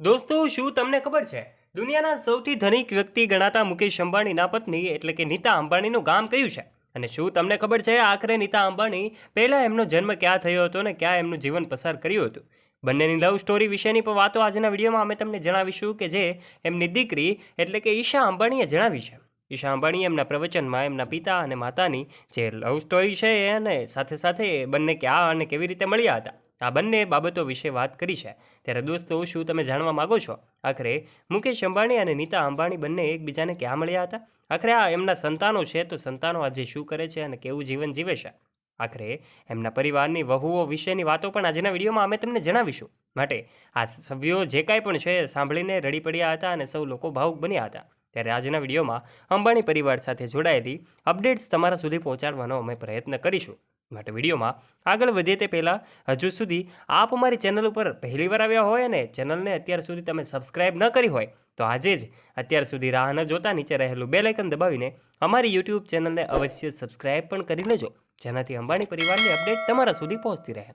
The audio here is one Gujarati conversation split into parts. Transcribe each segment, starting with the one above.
દોસ્તો, શું તમને ખબર છે? દુનિયાના સૌથી ધનિક વ્યક્તિ ગણાતા મુકેશ અંબાણીના પત્ની એટલે કે નીતા અંબાણીનું ગામ કયું છે? અને શું તમને ખબર છે આખરે નીતા અંબાણી પહેલાં એમનો જન્મ ક્યાં થયો હતો અને ક્યાં એમનું જીવન પસાર કર્યું હતું? બંનેની લવ સ્ટોરી વિશેની પણ વાતો આજના વિડીયોમાં અમે તમને જણાવીશું કે જે એમની દીકરી એટલે કે ઈશા અંબાણીએ જણાવી છે. ઈશા અંબાણીએ એમના પ્રવચનમાં એમના પિતા અને માતાની જે લવ સ્ટોરી છે અને સાથે સાથે બંને ક્યાં અને કેવી રીતે મળ્યા હતા? આ બંને બાબતો વિશે વાત કરી છે. ત્યારે દોસ્તો, શું તમે જાણવા માગો છો? આખરે મુકેશ અંબાણી અને નીતા અંબાણી બંને એકબીજાને ક્યાં મળ્યા હતા? આખરે આ એમના સંતાનો છે, તો સંતાનો આજે શું કરે છે અને કેવું જીવન જીવે છે? આખરે એમના પરિવારની વહુઓ વિશેની વાતો પણ આજના વિડીયોમાં અમે તમને જણાવીશું. માટે આ સભ્યો જે કાંઈ પણ છે સાંભળીને રડી પડ્યા હતા અને સૌ લોકો ભાવુક બન્યા હતા. ત્યારે આજના વિડીયોમાં અંબાણી પરિવાર સાથે જોડાયેલી અપડેટ્સ તમારા સુધી પહોંચાડવાનો અમે પ્રયત્ન કરીશું. માટે વિડીયોમાં આગળ વધીએ તે પહેલાં હજુ સુધી આપ અમારી ચેનલ ઉપર પહેલીવાર આવ્યા હોય અને ચેનલને અત્યાર સુધી તમે સબસ્ક્રાઇબ ન કરી હોય, તો આજે જ અત્યાર સુધી રાહ ન જોતા નીચે રહેલું બે લાઇકન દબાવીને અમારી યુટ્યુબ ચેનલને અવશ્ય સબસ્ક્રાઇબ પણ કરી લેજો, જેનાથી અંબાણી પરિવારની અપડેટ તમારા સુધી પહોંચતી રહે.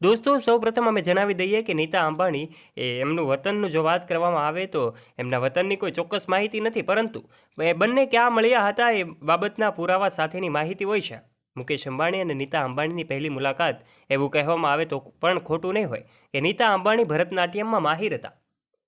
દોસ્તો, સૌપ્રથમ અમે જણાવી દઈએ કે નીતા અંબાણી એ એમનું વતનનું જો વાત કરવામાં આવે તો એમના વતનની કોઈ ચોક્કસ માહિતી નથી, પરંતુ એ બંને ક્યાં મળ્યા હતા એ બાબતના પુરાવા સાથેની માહિતી હોય છે. મુકેશ અંબાણી અને નીતા અંબાણીની પહેલી મુલાકાત, એવું કહેવામાં આવે તો પણ ખોટું નહીં હોય, કે નીતા અંબાણી ભરતનાટ્યમમાં માહિર હતા.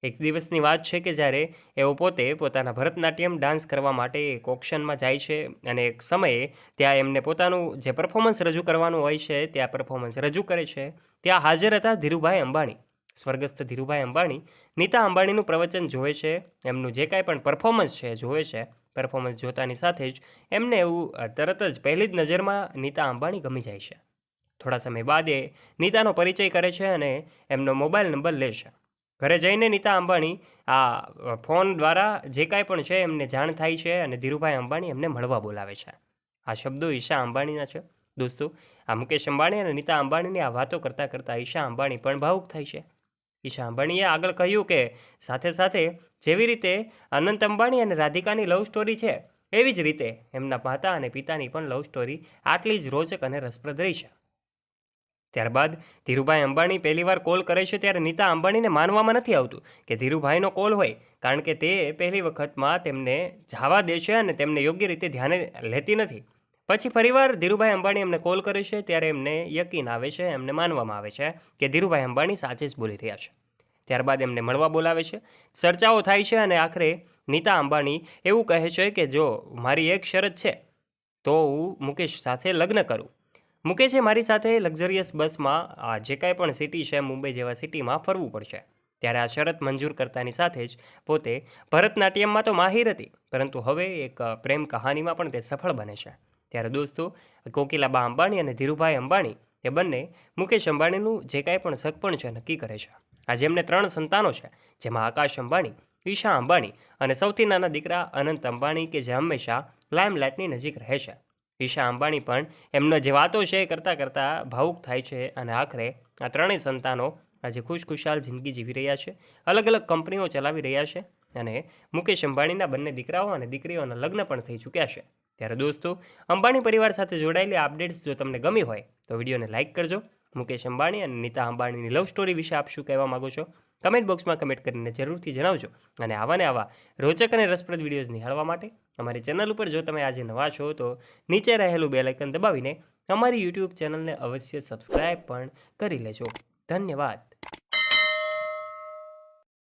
એક દિવસની વાત છે કે જ્યારે એઓ પોતે પોતાના ભરતનાટ્યમ ડાન્સ કરવા માટે એક ઓપ્શનમાં જાય છે અને એક સમયે ત્યાં એમને પોતાનું જે પરફોર્મન્સ રજૂ કરવાનું હોય છે, ત્યાં પરફોર્મન્સ રજૂ કરે છે, ત્યાં હાજર હતા ધીરુભાઈ અંબાણી. સ્વર્ગસ્થ ધીરુભાઈ અંબાણી નીતા અંબાણીનું પ્રવચન જોવે છે, એમનું જે કાંઈ પણ પરફોર્મન્સ છે જોવે છે. પરફોર્મન્સ જોતાની સાથે જ એમને એવું તરત જ પહેલી જ નજરમાં નીતા અંબાણી ગમી જાય છે. થોડા સમય બાદ એ નીતાનો પરિચય કરે છે અને એમનો મોબાઈલ નંબર લે છે. ઘરે જઈને નીતા અંબાણી આ ફોન દ્વારા જે કાંઈ પણ છે એમને જાણ થાય છે અને ધીરુભાઈ અંબાણી એમને મળવા બોલાવે છે. આ શબ્દો ઈશા અંબાણીના છે. દોસ્તો, આ મુકેશ અંબાણી અને નીતા અંબાણીની આ વાતો કરતાં કરતાં ઈશા અંબાણી પણ ભાવુક થાય છે. ઈશા અંબાણીએ આગળ કહ્યું કે સાથે સાથે જેવી રીતે અનંત અંબાણી અને રાધિકાની લવ સ્ટોરી છે, એવી જ રીતે એમના માતા અને પિતાની પણ લવ સ્ટોરી આટલી જ રોચક અને રસપ્રદ રહી છે. ત્યારબાદ ધીરુભાઈ અંબાણી પહેલીવાર કોલ કરે છે ત્યારે નીતા અંબાણીને માનવામાં નથી આવતું કે ધીરુભાઈનો કોલ હોય, કારણ કે તે પહેલી વખતમાં તેમને જવા દે છે અને તેમને યોગ્ય રીતે ધ્યાને લેતી નથી. પછી ફરીવાર ધીરુભાઈ અંબાણી એમને કોલ કરે છે, ત્યારે એમને યકીન આવે છે, એમને માનવામાં આવે છે કે ધીરુભાઈ અંબાણી સાચે જ બોલી રહ્યા છે. ત્યારબાદ એમને મળવા બોલાવે છે. ચર્ચાઓ થાય છે અને આખરે નીતા અંબાણી એવું કહે છે કે જો મારી એક શરત છે, તો હું મુકેશ સાથે લગ્ન કરું. મુકેશે મારી સાથે લક્ઝરિયસ બસમાં આ જે કાંઈ પણ સિટી છે, મુંબઈ જેવા સિટીમાં ફરવું પડશે. ત્યારે આ શરત મંજૂર કરતાની સાથે જ પોતે ભરતનાટ્યમમાં તો માહિર હતી, પરંતુ હવે એક પ્રેમ કહાનીમાં પણ તે સફળ બને છે. ત્યારે દોસ્તો કોકિલાબા અંબાણી અને ધીરુભાઈ અંબાણી, એ બંને મુકેશ અંબાણીનું જે કાંઈ પણ સગપણ છે, નક્કી કરે છે. આજે એમને ત્રણ સંતાનો છે, જેમાં આકાશ અંબાણી, ઈશા અંબાણી અને સૌથી નાના દીકરા અનંત અંબાણી કે જે હંમેશા લાઇમલાઇટની નજીક રહે છે. ઈશા અંબાણી પણ એમનો જે વાતો છે એ કરતાં કરતાં ભાવુક થાય છે અને આખરે આ ત્રણેય સંતાનો આજે ખુશખુશાલ જિંદગી જીવી રહ્યા છે અલગ અલગ કંપનીઓ ચલાવી રહ્યા છે અને મુકેશ અંબાણીના બંને દીકરાઓ અને દીકરીઓના લગ્ન પણ થઈ ચૂક્યા છે. ત્યારે દોસ્તો, અંબાણી પરિવાર સાથે જોડાયેલી અપડેટ્સ જો તમને ગમી હોય, તો વિડીયોને લાઇક કરજો. મુકેશ અંબાણી અને નીતા અંબાણીની લવ સ્ટોરી વિશે આપ શું કહેવા માગો છો? કમેન્ટ બોક્સમાં કમેન્ટ કરીને જરૂરથી જણાવજો. અને આવા ને આવા રોચક અને રસપ્રદ વિડીયોઝ નિહાળવા માટે અમારી ચેનલ ઉપર જો તમે આજે નવા છો, તો નીચે રહેલું બે લાઇકન દબાવીને અમારી યુટ્યુબ ચેનલને અવશ્ય સબસ્ક્રાઇબ પણ કરી લેજો. ધન્યવાદ.